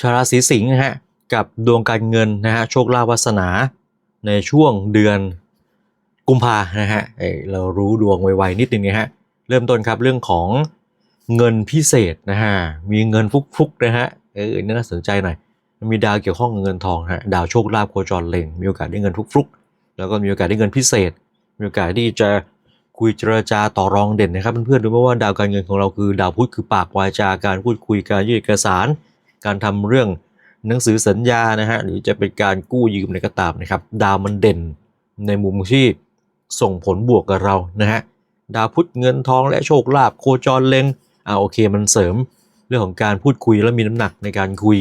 ชาวราศีสิงห์นะฮะกับดวงการเงินนะฮะโชคลาภวาสนาในช่วงเดือนกุมภานะฮะเอ้ยเรารู้ดวงไวๆนิดนึงนะฮะเริ่มต้นครับเรื่องของเงินพิเศษนะฮะมีเงินฟุกๆนะฮะเออนี่น่าสนใจหน่อยมีดาวเกี่ยวข้องกับเงินทองฮะดาวโชคลาภโคจรเล็งมีโอกาสได้เงินฟุกๆ แล้วก็มีโอกาสได้เงินพิเศษ มีโอกาสที่จะคุยเจรจาต่อรองเด่นนะครับเพื่อนๆดูไหมว่าดาวการเงินของเราคือ ดาวพุธคือปากวาจาการพูดคุยการยื่นเอกสาร การทำเรื่องหนังสือสัญญานะฮะหรือจะเป็นการกู้ยืมอะไรก็ตามนะครับ ดาวมันเด่นในมุมที่ส่งผลบวกกับเรานะฮะดาวพุธเงินทองและโชคลาภโคจรเล็งอ่าโอเคมันเสริมเรื่องของการพูดคุยแล้วมีน้ำหนักในการคุย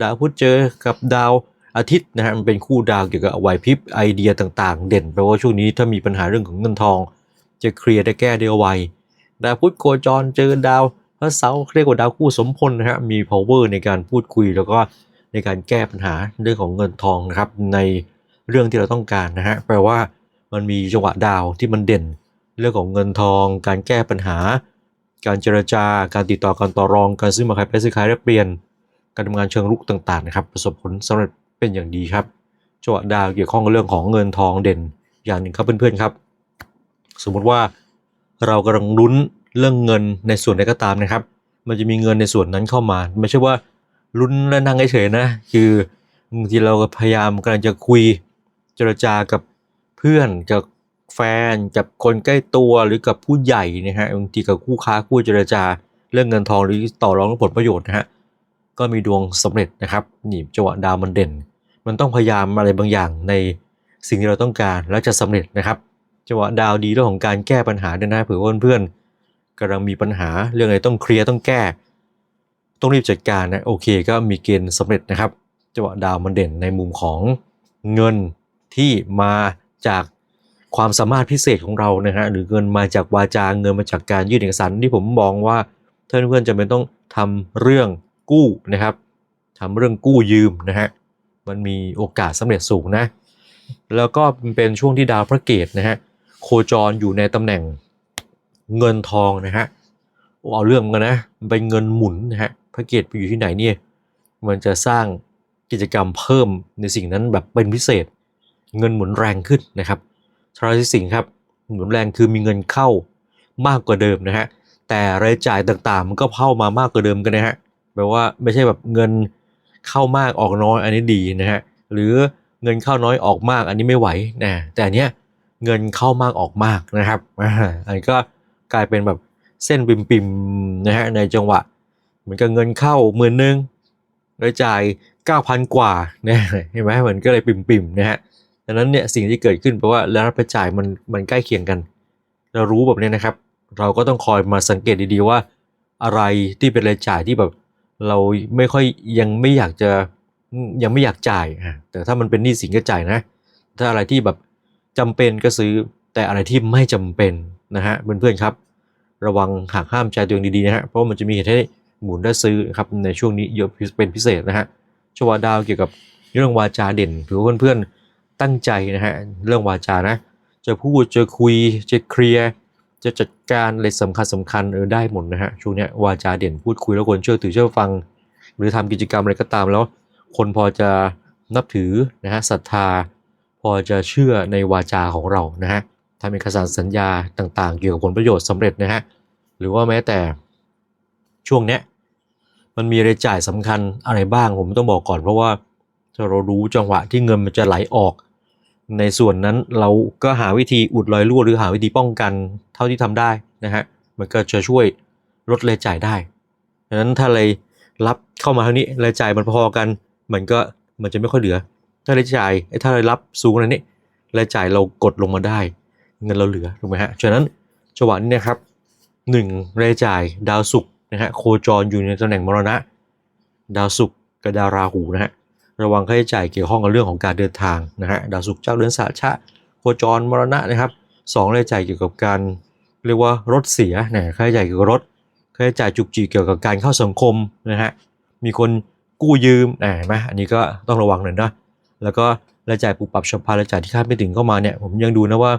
ดาวพุธเจอกับดาวอาทิตย์นะฮะมันเป็นคู่ดาวเกี่ยวกับไหวพริบไอเดียต่างๆ เด่นแปลว่าช่วงนี้ถ้ามีปัญหาเรื่องของเงินทอง จะเคลียร์ได้แก้ได้ไวดาวพุธโคจรเจอดาว ระเสาเรียกว่าดาวคู่สมพลนะฮะมี power ในการพูดคุยแล้วก็ในการแก้ปัญหาเรื่องของเงินทองนะครับในเรื่องที่เราต้องการนะฮะแปลว่ามันมีจังหวะดาวที่มันเด่น เรื่องของเงินทอง การแก้ปัญหา การเจรจาการติดต่อการต่อรองการซื้อมาขายไปซื้อขายแลกเปลี่ยน การทำงานเชิงรุกต่างๆนะครับประสบผลสำเร็จเป็นอย่างดีครับจังหวะดาวเกี่ยวข้องกับเรื่องของเงินทองเด่น อย่างหนึ่งครับเพื่อนๆครับ สมมติว่าเรากำลังลุ้น เรื่องเงินในส่วนใดก็ตามนะครับ มันจะมีเงินในส่วนนั้นเข้ามา ไม่ใช่ว่าลุ้นแล้วนั่งเฉยๆนะ คือบางทีเราก็พยายามกำลังจะคุยเจรจากับเพื่อนกับแฟนกับคนใกล้ตัวหรือกับผู้ใหญ่นะฮะบางทีกับคู่ค้าคู่เจรจา เรื่องเงินทองหรือต่อรองผลประโยชน์นะฮะก็มีดวงสำเร็จนะครับนี่จังหวะดาวมันเด่น มันต้องพยายามอะไรบางอย่างในสิ่งที่เราต้องการแล้วจะสำเร็จนะครับจังหวะดาวดีเรื่องของการแก้ปัญหาเนี่ยนะเผื่อเพื่อนๆ กำลังมีปัญหาเรื่องอะไรต้องเคลียร์ต้องแก้ ต้องรีบจัดการนะโอเคก็มีเกณฑ์สำเร็จนะครับจังหวะดาวมันเด่นในมุมของเงินที่มาจากความสามารถพิเศษของเรานะฮะหรือเงินมาจากวาจาเงินมาจากการยื่นเอกสารที่ผมมองว่าท่านเพื่อนๆจะเป็นต้องทำเรื่องกู้นะครับทำเรื่องกู้ยืมนะฮะมันมีโอกาสสำเร็จสูงนะแล้วก็เป็นช่วงที่ดาวพระเกตนะฮะโคจรอยู่ในตำแหน่ง เงินทองนะฮะเอาเรื่องกันนะมันเป็นเงินหมุนนะฮะพระเกตไปอยู่ที่ไหนเนี่ยมันจะสร้างกิจกรรมเพิ่มในสิ่งนั้นแบบเป็นพิเศษ เงินหมุนแรงขึ้นนะครับชราศีสิงครับหมุนแรงคือมีเงินเข้ามากกว่าเดิมนะฮะแต่รายจ่ายต่างๆ มันก็เข้ามามากกว่าเดิมกันนะฮะแปลว่าไม่ใช่แบบเงินเข้ามากออกน้อยอันนี้ดีนะฮะหรือเงินเข้าน้อยออกมากอันนี้ไม่ไหวนะแต่อันเนี้ยเงินเข้ามากออกมากนะครับอันนี้ก็ กลายเป็นแบบเส้นปิ่มนะฮะในจังหวะเหมือนกับเงินเข้าหมื่นหนึ่งรายจ่าย 9,000 กว่านะเห็นไหมมันก็เลยปิ่มๆนะฮะดังนั้นเนี่ยสิ่งที่เกิดขึ้นเพราะว่าแล้วรับจ่ายมันมันใกล้เคียงกัน เรารู้แบบนี้นะครับ เราก็ต้องคอยมาสังเกตดีๆว่า อะไรที่เป็นรายจ่ายที่แบบเราไม่ค่อยยังไม่อยากจะยังไม่อยากจ่ายอะแต่ถ้ามันเป็นหนี้สินก็จ่ายนะ ถ้าอะไรที่แบบจำเป็นก็ซื้อแต่อะไรที่ไม่จำเป็น นะฮะเพื่อนๆครับ ระวังหักห้ามใจตัวเองดีๆนะฮะเพราะมันจะมีเหตุให้หมุนได้ซื้อครับในช่วงนี้เยอะเป็นพิเศษนะฮะชวาดาวเกี่ยวกับเรื่องวาจาเด่นถือว่าเพื่อนๆตั้งใจนะฮะเรื่องวาจานะจะพูดจะคุยจะเคลียร์จะจัดการอะไรสำคัญสำคัญเออได้หมดนะฮะช่วงนี้วาจาเด่นพูดคุยแล้วคนเชื่อถือเชื่อฟัง หรือทำกิจกรรมอะไรก็ตามแล้ว คนพอจะนับถือนะฮะศรัทธา พอจะเชื่อในวาจาของเรานะฮะ ทำเอกสารสัญญาต่างๆ เกี่ยวกับผลประโยชน์สำเร็จนะฮะหรือว่าแม้แต่ช่วงเนี้ยมันมีรายจ่ายสำคัญอะไรบ้างผมต้องบอกก่อน เพราะว่าถ้าเรารู้จังหวะที่เงินมันจะไหลออก ในส่วนนั้นเราก็หาวิธีอุดรอยรั่วหรือหาวิธีป้องกันเท่าที่ทำได้นะฮะมันก็จะช่วยลดรายจ่ายได้ดังนั้นถ้าเลยรับเข้ามาเท่านี้รายจ่ายมันพอกัน มันก็มันจะไม่ค่อยเหลือ ถ้ารายจ่ายไอ้ถ้ารายรับสูงอะไรนี้รายจ่ายเรากดลงมาได้ เงินเราเหลือถูกไหมฮะฉะนั้นจังหวะนี้นะครับหนึ่งรายจ่ายดาวศุกร์นะฮะโคจรอยู่ในตำแหน่งมรณะ ดาวศุกร์กับดาวราหูนะฮะระวังค่าใช้จ่ายเกี่ยวข้องกับเรื่องของการเดินทางนะฮะดาวศุกร์เจ้าเรือนสาชะโคจรมรณะนะครับสองรายจ่ายเกี่ยวกับการเรียกว่ารถเสียนะค่าใช้จ่ายเกี่ยวกับรถค่าใช้จ่ายจุกจิกเกี่ยวกับการเข้าสังคมนะฮะมีคนกู้ยืมนะเห็นไหมอันนี้ก็ต้องระวังหน่อยนะแล้วก็รายจ่ายปุบปับฉับพลันรายจ่ายที่คาดไม่ถึงเข้ามาเนี่ยผมยังดูนะว่า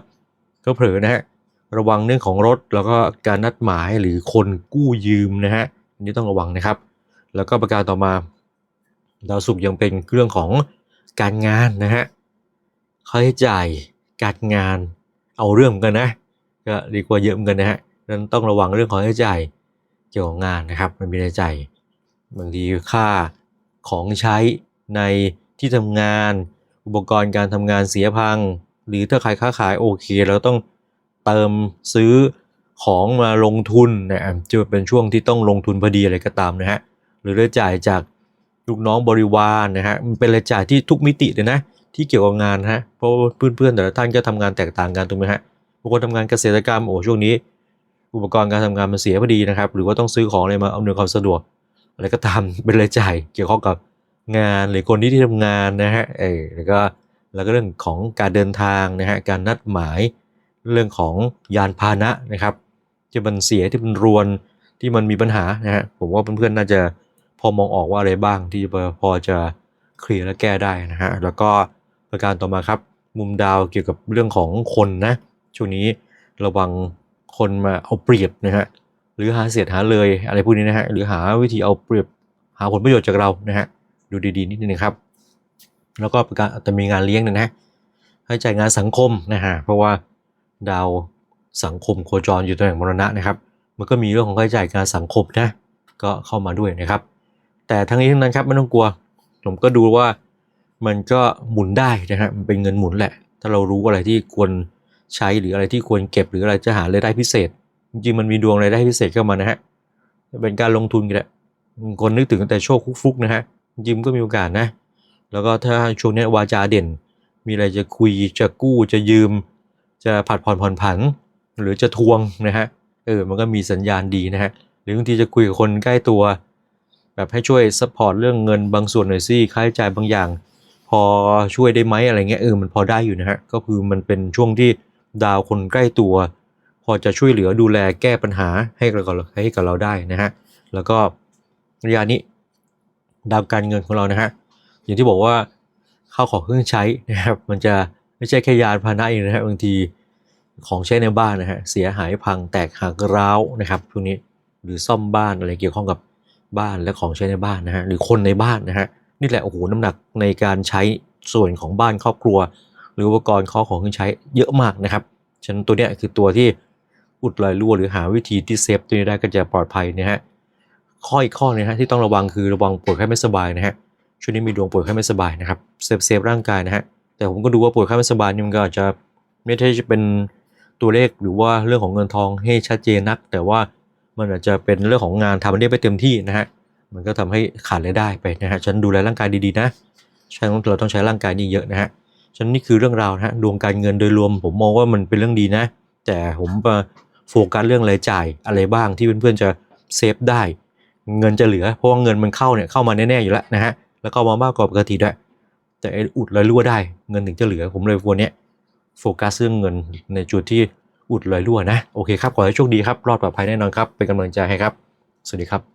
ก็เผลอนะฮะระวังเรื่องของรถแล้วก็การนัดหมายหรือคนกู้ยืมนะฮะอันนี้ต้องระวังนะครับ แล้วก็ประการต่อมาดาวศุกร์ยังเป็นเรื่องของการงานนะฮะค่าใช้จ่ายการงานเอาเรื่องกันนะก็ดีกว่าเยอะเหมือนกันนะฮะนั้นต้องระวังเรื่องของค่าใช้จ่ายเกี่ยวกับงานนะครับ มันมีรายจ่ายบางทีค่าของใช้ในที่ทำงาน อุปกรณ์การทำงานเสียพัง หรือถ้าใครค้าขายโอเคเราต้องเติมซื้อของมาลงทุนนะจะเป็นช่วงที่ต้องลงทุนพอดีอะไรก็ตามนะฮะหรือรายจ่ายจากลูกน้องบริวารนะฮะมันเป็นรายจ่ายที่ทุกมิติเลยนะที่เกี่ยวกับงานนะฮะเพราะเพื่อนๆแต่ละท่านก็ทำงานแตกต่างกันถูกไหมฮะบางคนทำงานเกษตรกรรมโอ้ช่วงนี้ อุปกรณ์การทำงานมันเสียพอดีนะครับ หรือว่าต้องซื้อของอะไรมาอำนวยความสะดวกอะไรก็ตามเป็นรายจ่ายเกี่ยวข้องกับงานหรือคนที่ที่ทำงานนะฮะเออแล้วก็ แล้วก็เรื่องของการเดินทางนะฮะการนัดหมายเรื่องของยานพาหนะนะครับที่มันเสียที่มันรวนที่มันมีปัญหานะฮะผมว่าเพื่อนๆน่าจะพอมองออกว่าอะไรบ้างที่พอจะเคลียร์และแก้ได้นะฮะแล้วก็ประการต่อมาครับ มุมดาวเกี่ยวกับเรื่องของคนนะช่วงนี้ระวังคนมาเอาเปรียบนะฮะหรือหาเสียดหาเลยอะไรพวกนี้นะฮะหรือหาวิธีเอาเปรียบหาผลประโยชน์จากเรานะฮะดูดีๆนิดนึงครับ แล้วก็จะมีงานเลี้ยงนะฮะให้จ่ายงานสังคมนะฮะเพราะว่าดาวสังคมโคจรอยู่ตำแหน่งมรณะนะครับ มันก็มีเรื่องของค่าใช้จ่ายการสังคมนะก็เข้ามาด้วยนะครับ แต่ทั้งนี้ทั้งนั้นครับไม่ต้องกลัว ผมก็ดูว่ามันก็หมุนได้นะฮะมันเป็นเงินหมุนแหละ ถ้าเรารู้อะไรที่ควรใช้หรืออะไรที่ควรเก็บหรืออะไรจะหารายได้พิเศษ จริงๆมันมีดวงรายได้พิเศษเข้ามานะฮะเป็นการลงทุนกันแหละคนนึกถึงแต่โชคฟุกๆนะฮะจริงๆมันก็มีโอกาสนะ แล้วก็ถ้าช่วงนี้วาจาเด่น มีอะไรจะคุยจะกู้จะยืม จะผัดผ่อนผ่อนผัน หรือจะทวงนะฮะเออมันก็มีสัญญาณดีนะฮะหรือบางทีจะคุยกับคนใกล้ตัว แบบให้ช่วยซัพพอร์ตเรื่องเงินบางส่วนหน่อยสิค่าใช้จ่ายบางอย่าง พอช่วยได้ไหมอะไรเงี้ยเออมันพอได้อยู่นะฮะก็คือมันเป็นช่วงที่ดาวคนใกล้ตัว พอจะช่วยเหลือดูแลแก้ปัญหาให้กับเราให้กับเราได้นะฮะแล้วก็ระยะนี้ดาวการเงินของเรานะฮะ อย่างที่บอกว่าข้าวของเครื่องใช้นะครับมันจะไม่ใช่แค่ยานพาหนะเองนะฮะบางทีของใช้ในบ้านนะฮะเสียหายพังแตกหักร้าวนะครับพวกนี้หรือซ่อมบ้านอะไรเกี่ยวข้องกับบ้านและของใช้ในบ้านนะฮะหรือคนในบ้านนะฮะนี่แหละโอ้โหน้ำหนักในการใช้ส่วนของบ้านครอบครัว หรืออุปกรณ์ข้อของเครื่องใช้เยอะมากนะครับฉะนั้นตัวเนี้ยคือตัวที่อุดรอยรั่วหรือหาวิธีที่เซฟตัวนี้ได้ก็จะปลอดภัยนะฮะข้ออีกข้อนะฮะที่ต้องระวังคือระวังป่วยไข้ไม่สบายนะฮะ ช่วงนี้มีดวงป่วยไข้ไม่สบายนะครับเซฟเซฟร่างกายนะฮะแต่ผมก็ดูว่าป่วยไข้ไม่สบายนี่มันก็อาจจะไม่ใช่จะเป็นตัวเลขหรือว่าเรื่องของเงินทองให้ชัดเจนนัก แต่ว่ามันอาจจะเป็นเรื่องของงานทำได้ไม่เต็มที่นะฮะมันก็ทำให้ขาดรายได้ไปนะฮะฉันดูแลร่างกายดีๆนะใช่เราต้องใช้ร่างกายนี่เยอะนะฮะฉันนี่คือเรื่องราวนะฮะดวงการเงินโดยรวม ผมมองว่ามันเป็นเรื่องดีนะ แต่ผมมาโฟกัสเรื่องรายจ่ายอะไรบ้างที่เพื่อนๆจะเซฟได้ เงินจะเหลือเพราะว่าเงินมันเข้าเนี่ยเข้ามาแน่ๆอยู่แล้วนะฮะ แล้วก็มามากกว่าปกติด้วย แต่อุดรอยรั่วได้เงินถึงจะเหลือผมเลยวันนี้โฟกัสเรื่องเงินในจุดที่อุดรอยรั่วนะ โอเคครับ ขอให้โชคดีครับ รอดปลอดภัยแน่นอนครับ เป็นกำลังใจให้ครับ สวัสดีครับ